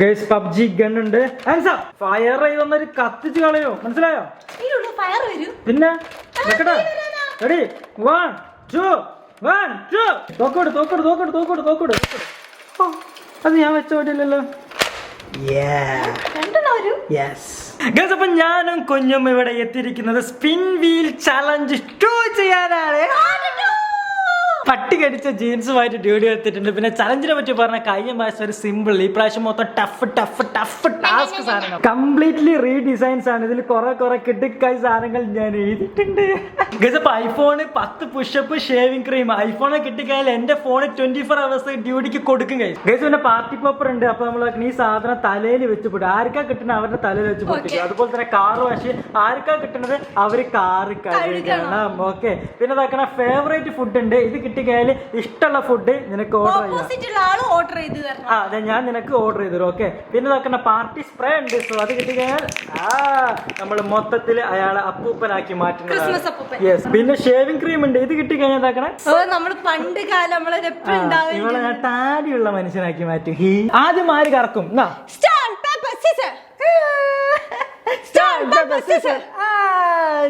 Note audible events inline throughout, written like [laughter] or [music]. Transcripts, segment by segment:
Guys PUBG gun ഉണ്ട്. Fire ചെയ്തൊന്നൊരു കത്തിച്ച് കളയോ? മനസ്സിലായോ? ഫയർ വരും. പിന്നെ? Ready one two one two തോക്കോട് തോക്കോട് തോക്കോട് തോക്കോട് തോക്കോട്. അത് ഞാൻ വെച്ച പറ്റില്ലല്ലോ രണ്ടെണ്ണം വരും. ഗൈസ് അപ്പൊ ഞാനും കുഞ്ഞും ഇവിടെ എത്തിയിരിക്കുന്നത് സ്പിൻ വീൽ ചലഞ്ച് ടു ചെയ്യാനാണ്. പട്ടി കടിച്ച ജീൻസുമായിട്ട് ഡ്യൂട്ടി എടുത്തിട്ടുണ്ട്. പിന്നെ ചലഞ്ചിനെ പറ്റി പറഞ്ഞ കഴിഞ്ഞ മാസം ഒരു സിമ്പിൾ ഈ പ്രാവശ്യം മൊത്തം ടഫ് ടഫ് ടഫ് ടാസ്ക് സാധനങ്ങൾ കംപ്ലീറ്റ്ലി റീഡിസൈൻസ് ആണ് ഇതിൽ കുറെ കുറെ കിടുക്കായി സാധനങ്ങൾ ഞാൻ എഴുതിയിട്ടുണ്ട്. ഗസ് അപ്പൊ ഐഫോണ് പത്ത് പുഷപ്പ് ഷേവിംഗ് ക്രീം ഐഫോണെ കിട്ടിക്കഴിഞ്ഞാൽ എന്റെ ഫോണ് ട്വന്റി ഫോർ അവേഴ്സ് ഡ്യൂട്ടിക്ക് കൊടുക്കും കഴിയും ഗസ് പിന്നെ പാർട്ടി പേപ്പർ ഉണ്ട്. അപ്പൊ നമ്മൾ ഈ സാധനം തലയിൽ വെച്ച് പൊട്ടും. ആർക്കാ കിട്ടുന്നത് അവരുടെ തലയിൽ വെച്ച് പൊട്ടിക്കും അതുപോലെ തന്നെ കാർ വാഷ് ആർക്കാ കിട്ടുന്നത്? അവർ കാറ് കഴുകണം. ഓക്കെ പിന്നെ ഇതാക്കണ ഫേവറേറ്റ് ഫുഡ് ഉണ്ട്. ഇത് കിട്ടിക്കഴിഞ്ഞാൽ ഇഷ്ടമുള്ള ഫുഡ് നിനക്ക് ഓർഡർ ചെയ്യാം. ആ അതെ ഞാൻ നിനക്ക് ഓർഡർ ചെയ്തു ഓക്കെ പിന്നെ ഇതാക്കണ പാർട്ടി സ്പ്രേ ഉണ്ട് സോ അത് കിട്ടിക്കഴിഞ്ഞാൽ ആ നമ്മൾ മൊത്തത്തിൽ അയാളെ അപ്പൂപ്പനാക്കി മാറ്റുന്നത് യെസ് പിന്നെ ഷേവിംഗ് ക്രീം ഉണ്ട് ഇത് കിട്ടിക്കഴിഞ്ഞാൽ ഇതാക്കണ നമ്മൾ പണ്ട് കാലം നമ്മൾ എപ്പോഴും ഉണ്ടാവുക ഇവളെ ഞാൻ താടിയുള്ള മനുഷ്യനാക്കി മാറ്റും. ആദ്യം ആര് കറക്കും? Star paper scissor stone paper scissor ആ,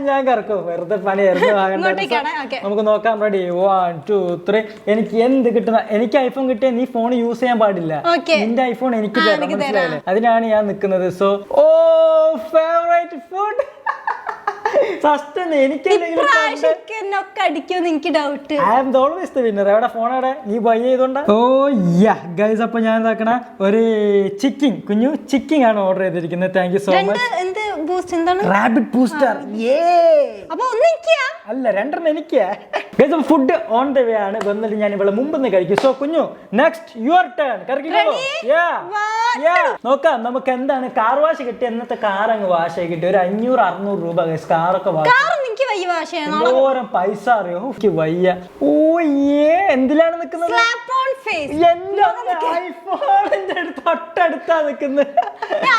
ഞാൻ കറക്കും. വെറുതെ പണിയായിരുന്നു ആകണ്ട. ഇങ്ങോട്ടേക്കാണ് നമുക്ക് നോക്കാം റെഡി വൺ ടു ത്രീ എനിക്ക് എന്ത് കിട്ടുന്ന എനിക്ക് ഐഫോൺ കിട്ടിയ നീ ഫോൺ യൂസ് ചെയ്യാൻ പാടില്ല. നിന്റെ ഐഫോൺ എനിക്ക് തരണം മനസ്സിലായില്ലേ? അതിനാണ് ഞാൻ നിൽക്കുന്നത്. So oh favourite food first എനിക്ക് doubt I am always the winner എവിടെ ഫോൺ എവിടെ? നീ ബൈ ചെയ്തോണ്ട? ഓ യാ ഗൈസ് അപ്പൊ ഞാൻ എന്താക്കണ? ഒരു ചിക്കിങ് കുഞ്ഞു ചിക്കിങ് ആണ് ഓർഡർ ചെയ്തിരിക്കുന്നത്. Thank you so much boost എന്താണ്? റാബിറ്റ് ബൂസ്റ്റർ ഏ അപ്പൊ ഒന്ന് അല്ല രണ്ടെണ്ണം എനിക്ക്. ഫുഡ് ഓൺ ദ വേ ആണ്. വന്നിട്ട് ഞാൻ ഇവിടെ മുമ്പ് കഴിക്കും. സോ കുഞ്ഞു നെക്സ്റ്റ് യുവർ ടേൺ കറക്കിക്കോളൂ One, നോക്കാം നമുക്ക് എന്താണ്? കാർ വാഷ് കിട്ടിയ എന്നത്തെ കാർ അങ്ങ് വാഷ് കിട്ടിയ കിട്ടി. ഒരു അഞ്ഞൂറ് അറുന്നൂറ് രൂപ കാറൊക്കെ വാഷ് എനിക്ക് വയ്യ എന്തോരം പൈസ അറിയോ? എനിക്ക് വയ്യ. ഓ ഏ എന്തിലാണ് നിൽക്കുന്നത്? ഐഫോണിന്റെ അടുത്ത് തൊട്ടടുത്താ നിക്കുന്നത്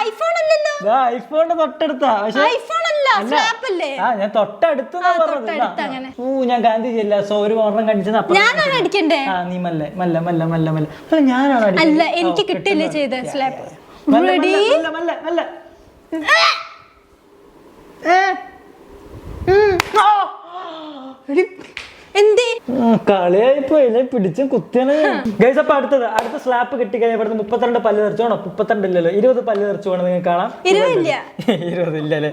ഐഫോൺ അല്ലല്ലോ. ഐഫോണിന്റെ തൊട്ടടുത്താ. പക്ഷേ ഐഫോൺ ആ ഞാൻ തൊട്ടടുത്ത്. ഓ ഞാൻ ഗാന്ധി ജില്ല സോ ഒരു ഓർമ്മ അടിക്കണ്ടേ? ആ നീ മല്ല മല്ല മല്ല മല്ല മല്ല. ഞാനാണ് അല്ല. എനിക്ക് കിട്ടില്ലേ. ചെയ്ത സ്ലാപ്പ് മല്ല, മല്ല, മല്ല മല്ല എന്തേ? കളിയായി പോയില്ലേ പിടിച്ചും കുത്തിയാണ് ഗൈസ് അപ്പൊ അടുത്തത്. അടുത്ത സ്ലാപ്പ് കിട്ടി കഴിഞ്ഞാൽ ഇവിടുന്ന് മുപ്പത്തിരണ്ട് പല്ല് തെറിച്ചു വേണം മുപ്പത്തിരണ്ട് ഇല്ലല്ലോ ഇരുപത് പല്ല് തെറിച്ചു വേണം നിങ്ങൾക്ക് കാണാം. ഇരുപത് ഇല്ലല്ലേ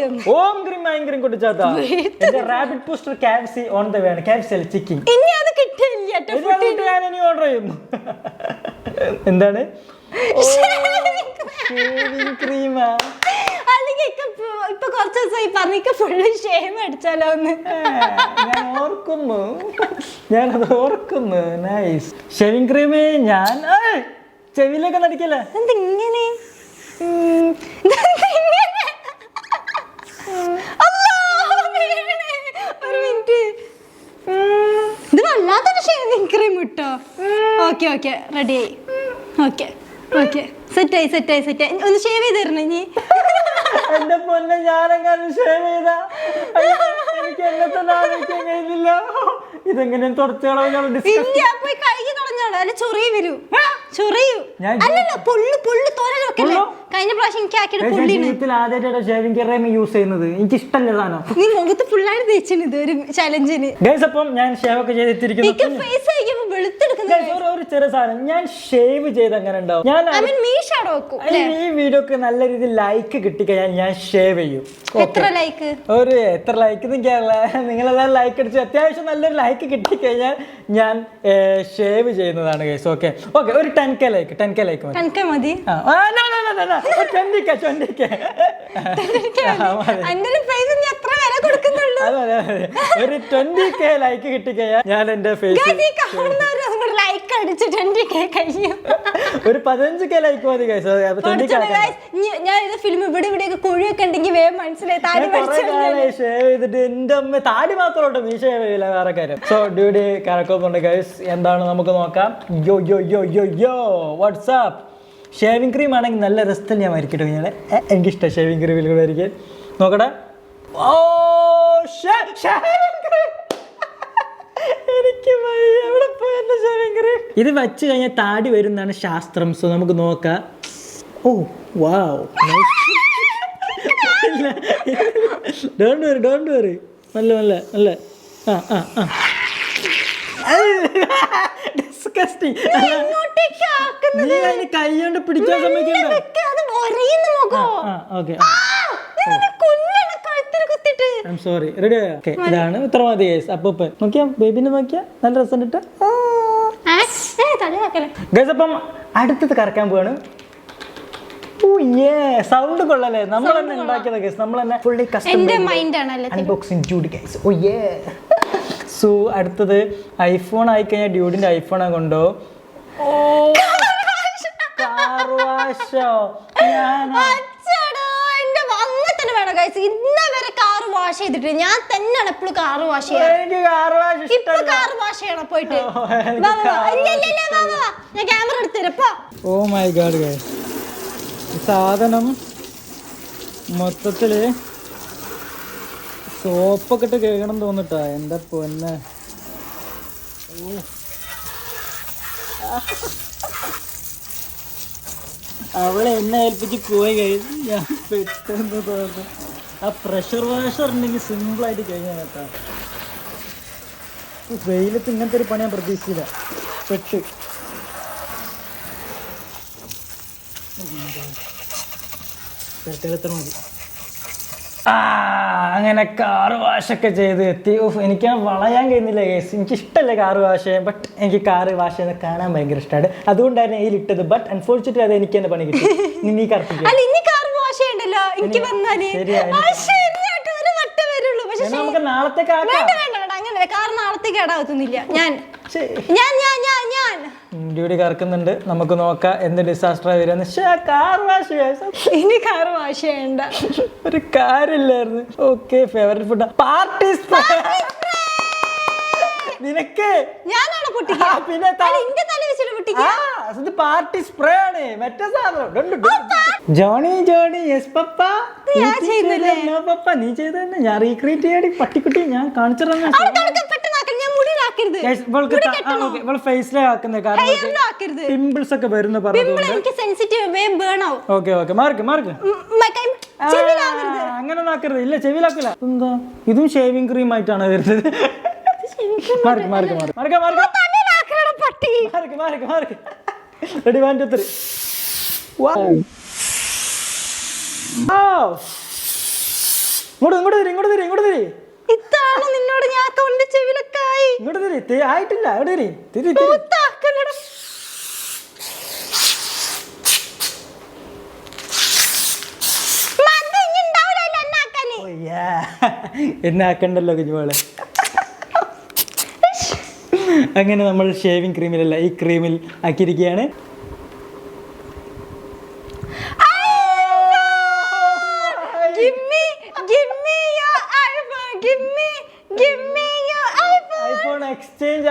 ഒന്ന്. ഓം ക്രീം ഐം ക്രീം റാബിറ്റ് പോസ്റ്റർ കാപ്സി ഓൺ ദ വേണം കാപ്സി അല്ല? ചിക്കിങ് ഇനി. ഞാൻ ഓർഡർ ചെയ്യും എന്താണ്? [laughs] ഷേവിംഗ് ക്രീമാ ഇപ്പൊ- കുറച്ച് ദിവസമായി പറഞ്ഞിക്ക് ഫുള്ള് ഷേം അടിച്ചാലോ ഒന്ന് ഞാൻ ഓർക്കുന്നു. ഞാനത് ഓർക്കുന്നു. നൈസ് ഷേവിംഗ് ക്രീം ഞാൻ. ഏയ്, ചെവിയിലൊക്കെ നടിക്കല്ലേ? എന്തിങ്ങനെ ഇതെന്തിങ്ങനെ? അല്ലാ, വീണേ. ഒരു മിനിറ്റ്. ഇത് വല്ലാത്തൊരു ഷേവിംഗ് ക്രീം ഇട്ടോ. Okay okay. റെഡിയായി ഓക്കെ ഓക്കെ. സെറ്റായി സെറ്റായി സെറ്റായി ഒന്ന് ഷേവ് ചെയ്ത് തരണം ഇനി. എന്റെ പൊന്നെ ഞാനെങ്ങാനും ഷെയർ ചെയ്ത? എനിക്ക് എന്നെ തന്നെ ആലോചിക്കാൻ കഴിയുന്നില്ല. ഇതെങ്ങനെ തുടച്ചു ഡിസ്കസ് ഇല്ല പോയി കഴുകി തുടങ്ങാണ്. അല്ല ചൊറിയ വരൂ. ചൊറിയൂ. ഞാൻ അല്ലല്ല പൊള്ളോ? കഴിഞ്ഞ പ്രാവശ്യം എനിക്ക് ആക്കിയത് പുള്ളിയാണ്. ജീവിതത്തിൽ ആദ്യമായിട്ടാണ് ഷേവിംഗ് ക്രീം യൂസ് ചെയ്യുന്നത്. എനിക്ക് ഇഷ്ടമല്ല സാധനം. നീ മുഖത്ത് ഫുള്ളായിട്ട് തേച്ചിന് ഇത് ഒരു ചലഞ്ചിന് ഗൈസ് അപ്പം ഞാൻ ഷേവ് ഒക്കെ ചെയ്തിട്ടിരിക്കുന്നു. എനിക്ക് ഫേസ് കഴിക്കുമ്പോ വെളുത്തെടുക്കുന്നത് Guys, ഒരു- ഒരു ചെറിയ സാധനം. ഞാൻ ഷേവ് ചെയ്ത് അങ്ങനെ ഉണ്ടാവും. ഞാൻ ഐ മീൻ മീ ഷാഡോ വെക്കും അല്ല, ഈ വീഡിയോക്ക് നല്ല രീതിയിൽ ലൈക്ക് കിട്ടിക്കഴിഞ്ഞാൽ ഞാൻ ഷേവ് ചെയ്യും. എത്ര ലൈക്ക് ഒരു എത്ര ലൈക്ക് നിൽക്കാറില്ല നിങ്ങളെല്ലാം ലൈക്ക് അടിച്ച് അത്യാവശ്യം നല്ലൊരു ലൈക്ക് കിട്ടിക്കഴിഞ്ഞാൽ ഞാൻ ഷേവ് ചെയ്യുന്നതാണ് കേസ് ഓക്കെ ഓക്കെ ഒരു ten K like ten K like മതി. കണക്ക മതി. ആ, ആ, no, no, no, no, no. Twenty K twenty ഒരു ട്വന്റി കെ ലൈക്ക് കിട്ടിക്കഴിഞ്ഞാൽ ഞാൻ എന്റെ ഫേസ് Guys, ഈ കാണുന്നവര് അതുകൊണ്ട് ലൈക്ക് അടിച്ച് ട്വന്റി കെ കഴിയും. ഒരു പതിനഞ്ച് കെ ലൈക്ക് മതി ഞാൻ ഇത് ഫിലിം ഇവിടെ ഇവിടെയൊക്കെ കുഴിയൊക്കെ ഉണ്ടെങ്കിൽ വേഗം മനസ്സിലായി താടി ഷേവ് ചെയ്തിട്ട് എന്റെ അമ്മ താടി മാത്രമുണ്ട് നീ ഷേവ് ചെയ്യില്ല വേറെ കാര്യം. സോ ഡ്യൂഡി കറക്കുന്നുണ്ട് ഗൈസ് എന്താണ്? നമുക്ക് നോക്കാം. യോ യോ യോ യോ യോ വാട്സാപ്പ് ഷേവിംഗ് ക്രീം ആണെങ്കിൽ നല്ല രസത്തിൽ ഞാൻ വരയ്ക്കട്ടെ കഴിഞ്ഞാൽ എനിക്കിഷ്ടം ഷേവിംഗ് ക്രീമിൽ കൂടെ വരയ്ക്കാൻ നോക്കട്ടെ എനിക്ക്. എവിടെ ഷേവിംഗ് ക്രീം ഇത് വെച്ച് കഴിഞ്ഞാൽ താടി വരുന്നതാണ് ശാസ്ത്രം. സോ നമുക്ക് നോക്കാം. ഓ wow don't worry don't worry നല്ല നല്ല നല്ല. ആ ആ ആ. ഡിസ്കസ്റ്റിംഗ് നീ അതിന് കൈ കൊണ്ട് പിടിക്കാൻ ആ ഓക്കെ. സോറി റെഡി ഓക്കെ ഇതാണ് ഉത്തരവാദി ഗൈസ് അപ്പൊ നോക്കിയാ ബേബിനെ നോക്കിയാ? നല്ല രസം ഇട്ട് ഗൈസ് അപ്പം അടുത്തത് കറക്കാൻ പോവാണ്. സൗണ്ട് കൊള്ളല്ലേ? നമ്മൾ തന്നെ ഉണ്ടാക്കിയത് ഗൈസ് നമ്മൾ തന്നെ ഫുള്ളി കസ്റ്റമർ അൺബോക്സിംഗ് ജൂഡി ഗൈസ് ഓ യേ സോ അടുത്തത് ഐഫോൺ ആയിക്കഴിഞ്ഞാൽ ഡ്യൂഡിന്റെ ഐഫോണാ കൊണ്ടോ? വാഷോ ഇന്നേ വരെ ചെയ്തിട്ട് ഞാൻ തന്നെയാണ് എപ്പോഴും വാഷ് കാർ വാഷ് ചെയ്യണം പോയിട്ട്. ഞാൻ ക്യാമറ ഓ മൈ ഗാഡ് സാധനം മൊത്തത്തിൽ സോപ്പൊക്കെ ഇട്ട് കേൾക്കണം തോന്നിട്ടാ എന്താ പൊന്നെ. അവളെ എന്നെ ഏൽപ്പിച്ച് പോയി കഴിഞ്ഞു ഞാൻ പെട്ടെന്ന് തോന്നുന്നു. ആ പ്രഷർ വാഷർ ഉണ്ടെങ്കിൽ സിമ്പിളായിട്ട് കഴിഞ്ഞാൽ കേട്ടാ. വെയിലത്ത് ഇങ്ങനത്തെ ഒരു പണി ഞാൻ പ്രതീക്ഷിച്ചില്ല. പെട്ട്. തൽക്കാലത്തിന് മതി അങ്ങനെ കാർ വാഷൊക്കെ ചെയ്ത് എത്തി. ഓഫ് എനിക്ക് വളയാൻ കഴിയുന്നില്ല കേസ് എനിക്ക് ഇഷ്ടമല്ല കാർ വാഷ് ചെയ്യാൻ ബട്ട് എനിക്ക് കാർ വാഷ് ചെയ്യുന്നത് കാണാൻ ഭയങ്കര ഇഷ്ടമാണ്. അതുകൊണ്ടായിരുന്നു ഇതിലിട്ടത്. ബട്ട് അൺഫോർച്ചുനേറ്റ്ലി അത് എനിക്ക് തന്നെ പണി കിട്ടി. നീ കറക്റ്റ് കാറ് എനിക്ക് വന്നാൽ. നമുക്ക് നാളത്തേക്ക് അങ്ങനെ കാർ ഞാൻ ഞാൻ ഞാൻ ഞാൻ ഡ്യൂട്ടി കറക്കുന്നുണ്ട്. നമുക്ക് നോക്കാം എന്ത് ഡിസാസ്റ്റർ വരുമെന്ന്. കാർ വാഷ് ഇനി കാർ വാഷ് ചെയ്യണ്ട. ഒരു കാറില്ലായിരുന്നു ഓക്കെ ഫേവറേറ്റ് ഫുഡ് പാർട്ടി നിനക്ക്? ഞാനാണ് പിന്നെ പാർട്ടി സ്പ്രേ ആണ്. മറ്റേ സാധനം. Johnny Johnny yes papa. ഞാൻ ചെയ്യുന്നില്ലേ? പപ്പ. നീ ചെയ്ത തന്നെ ഞാൻ റീക്രിയേറ്റ് ചെയ്യാടി. പട്ടിക്കുട്ടി ഞാൻ കാണിച്ചു പിമ്പിൾസ് ഒക്കെ വരുന്ന എനിക്ക് സെൻസിറ്റീവ് ബേൺ ആവും ഓക്കെ ഓക്കെ മാർക്ക് മാർക്ക്. അങ്ങനെ ആക്കരുത്. ഇല്ല ചെവിയിലാക്കില്ല എന്താ? ഇതും ഷേവിംഗ് ക്രീം ആയിട്ടാണ് വരുന്നത്. Mark mark mark. Mark mark. Mark mark mark. Ready one two three ഇങ്ങോട്ട് ഇങ്ങോട്ട് തരി ഇങ്ങോട്ട് തരി ഇങ്ങോട്ട് തിരി. ഇതാണ് നിന്നോട് ഞാൻ കൊണ്ട് ചെവിലക്കായി ഇങ്ങോട്ട് തിരി തി- ആയിട്ടില്ല അവിടെ തിരി തിരി തിരി ഊത്താക്കല്ലട. മതി, ഇനി ഉണ്ടാവൂലല്ലോ എന്നെ ആക്കാന്. ഓ, yeah. എന്നെ ആക്കണ്ടല്ലോ കുഞ്ഞുമോളെ അങ്ങനെ നമ്മൾ ഷേവിംഗ് ക്രീമിലല്ല ഈ ക്രീമിൽ ആക്കിയിരിക്കുകയാണ്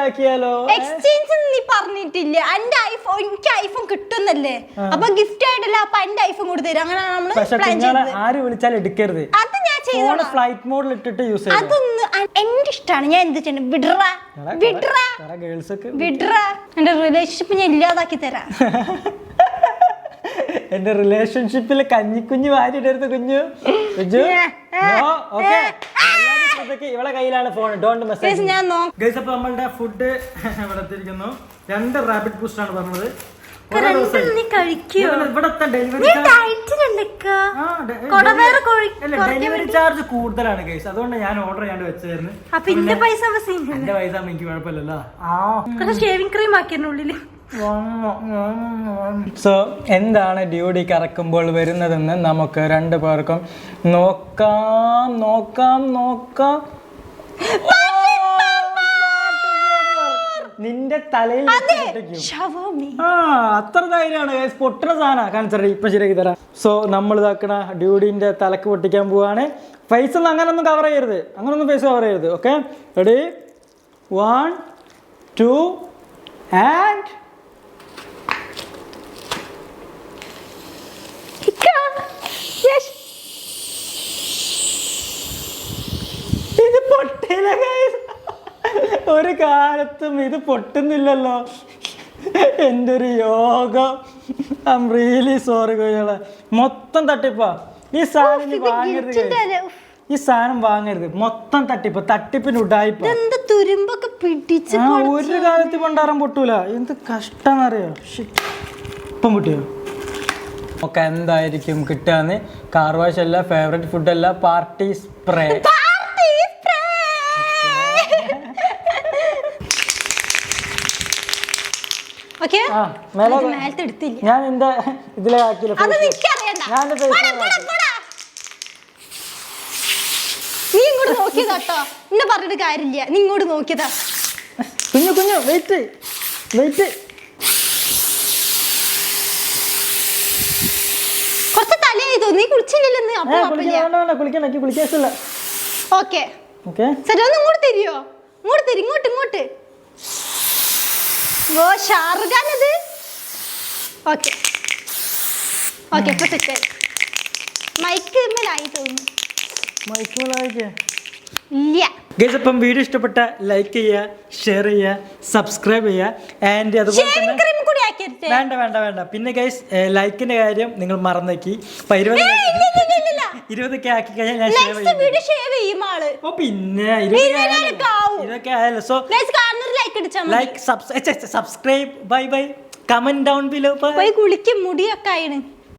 ആക്കിയാലോ എക്സ്ചേഞ്ച് നീ പറഞ്ഞിട്ടില്ല. എന്റെ ഐഫോൺ എനിക്ക് ഐഫോൺ കിട്ടുന്നല്ലേ? അപ്പൊ ഗിഫ്റ്റ് ആയിട്ടല്ല അപ്പൊ എന്റെ ഐഫോൺ കൊടുത്തരും തരും അങ്ങനെ നമ്മൾ പ്ലാൻ ചെയ്തത്. ആര് വിളിച്ചാൽ എടുക്കരുത്. അത് ഞാൻ ചെയ്തോളാം. ഫ്ലൈറ്റ് മോഡിൽ ഇട്ടിട്ട് യൂസ് ചെയ്യണം അതൊന്ന് എന്റെ ഇഷ്ടമാണ് ഞാൻ എന്ത് ചെയ്യണം? വിഡ്ര വിഡ്ര വിഡ്ര എന്റെ റിലേഷൻഷിപ്പ് ഞാൻ ഇല്ലാതാക്കി തരാം. [laughs] എന്റെ റിലേഷൻഷിപ്പിൽ കഞ്ഞിക്കുഞ്ഞ് വാരിടരുത് കുഞ്ഞു. കുഞ്ഞു. No, ശ്രദ്ധിക്ക്. ഇവളെ കയ്യിലാണ് ഫോൺ ഡോണ്ട് മെസ്സേജ് ഞാൻ നോ ഗൈസ് അപ്പൊ നമ്മളുടെ ഫുഡ് ഇവിടെ എത്തിയിരിക്കുന്നു. രണ്ട് റാബിറ്റ് ബൂസ്റ്റ് ആണ് പറഞ്ഞത്. ഡെലിവറി ചാർജ് കൂടുതലാണ് കേസ് അതുകൊണ്ട് ഞാൻ ഓർഡർ ചെയ്യാണ്ട് വെച്ചായിരുന്നു അപ്പൊ ഇന്റെ പൈസ എന്റെ പൈസ എനിക്ക് കുഴപ്പമില്ലല്ലോ. ആ. ഷേവിംഗ് ക്രീം ഉള്ളിൽ. സോ എന്താണ് ഡ്യൂട്ടി കറക്കുമ്പോൾ വരുന്നതെന്ന് നമുക്ക് രണ്ടു പേർക്കും നോക്കാം നോക്കാം. നോക്കാം നിന്റെ തലയിൽ. ആ അത്ര ധൈര്യമാണ്. പൊട്ടുന്ന സാധന. ഇപ്പൊ ശരിയാക്കി തരാം. സോ നമ്മൾ ഇതാക്കണ ഡ്യൂഡിന്റെ തലക്ക് പൊട്ടിക്കാൻ പോവാണ്. ഫേസ് ഒന്നും അങ്ങനെ ഒന്നും കവർ ചെയ്യരുത്. അങ്ങനെ ഒന്നും ഫേസ് കവർ ചെയ്യരുത് okay ready one two and ഇത് പൊട്ടിയില്ല guys. ഒരു കാലത്തും ഇത് പൊട്ടുന്നില്ലല്ലോ. എന്റെ ഒരു യോഗം. ഐ എം റിയലി സോറി കുഞ്ഞോളെ മൊത്തം തട്ടിപ്പാ. ഈ സാധനം വാങ്ങരുത്. ഈ സാധനം വാങ്ങരുത്. മൊത്തം തട്ടിപ്പ്. തട്ടിപ്പിന് ഉടായിപ്പ. ഇതെന്ത് തുരുമ്പൊക്കെ പിടിച്ച് ഒരു കാലത്ത് പണ്ടാറം പൊട്ടൂല. എന്ത് കഷ്ടം അറിയോ ഇപ്പം പൊട്ടിയോ? ഒക്കെ എന്തായിരിക്കും കിട്ടാന്ന് കാർ വാഷ് അല്ല ഫേവറേറ്റ് ഫുഡ് അല്ല [laughs] പാർട്ടി സ്പ്രേ അത് മേലത്തെ എടുത്തില്ല. ഞാൻ എന്റെ ഇതിലെ ആക്കിയില്ല അത് face. നിനക്കറിയണ്ട. ഞാൻ എന്റെ പോടാ, പോടാ, പോടാ. നീ ഇങ്ങോട്ട് നോക്കിയതാ കേട്ടോ. എന്നെ പറഞ്ഞിട്ട് കാര്യമില്ല. നീ ഇങ്ങോട്ട് നോക്കിയതാ. കുഞ്ഞു കുഞ്ഞു വെയിറ്റ് വെയിറ്റ് കുറച്ച് തലയായി തോന്നി നീ കുളിച്ചില്ലല്ലോ അപ്പൊ എനിക്ക് ഓക്കെ ഓക്കെ ശരി ഒന്ന് ഇങ്ങോട്ട് ഇങ്ങോട്ട് തിരി ഇങ്ങോട്ട് ഇങ്ങോട്ട്. ഓ ഷാറുഖാനത്? ഓക്കെ. ഓക്കെ ഇപ്പൊ സെറ്റായി മൈക്ക് മേലായി തോന്നുന്നു. ഇല്ല. ഗൈസ് അപ്പം വീഡിയോ ഇഷ്ടപ്പെട്ട ലൈക്ക് ചെയ്യുക ഷെയർ ചെയ്യുക സബ്സ്ക്രൈബ് ചെയ്യുക ആൻഡ് അതുപോലെ തന്നെ വേണ്ട വേണ്ട വേണ്ട. പിന്നെ ഗൈസ് ലൈക്കിന്റെ കാര്യം നിങ്ങൾ മറന്നേക്കി. ഇരുപത് ഇരുപതൊക്കെ ആക്കി കഴിഞ്ഞാൽ ഞാൻ ഷെയർ ചെയ്യും പിന്നെ ഇരുപതൊക്കെ ഇരുപതിനായിരമൊക്കെ ആവും. ഇതൊക്കെ ആയാലോ സോ അടിച്ചാൽ like subscribe bye bye comment down below പോയി കുളിക്കും മുടിയൊക്കെ ആയിണ്.